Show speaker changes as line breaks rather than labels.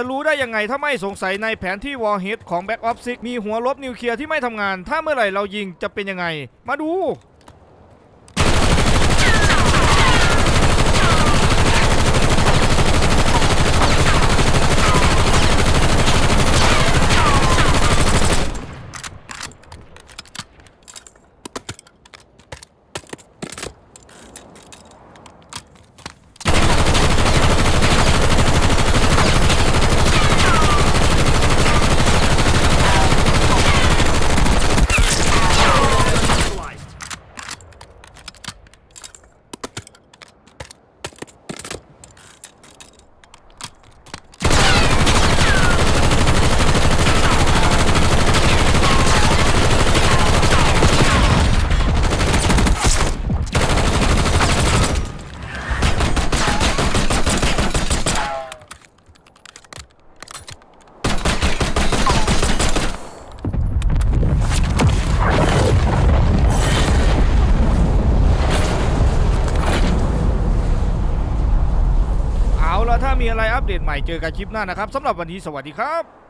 จะรู้ได้ยังไงถ้าไม่สงสัยในแผนที่วอร์เฮดของแบ็กออฟซิกมีหัวลบนิวเคลียร์ที่ไม่ทำงาน ถ้าเมื่อไหร่เรายิงจะเป็นยังไง มาดู แล้วถ้ามีอะไรอัปเดตใหม่เจอกันคลิปหน้านะครับสำหรับวันนี้สวัสดีครับ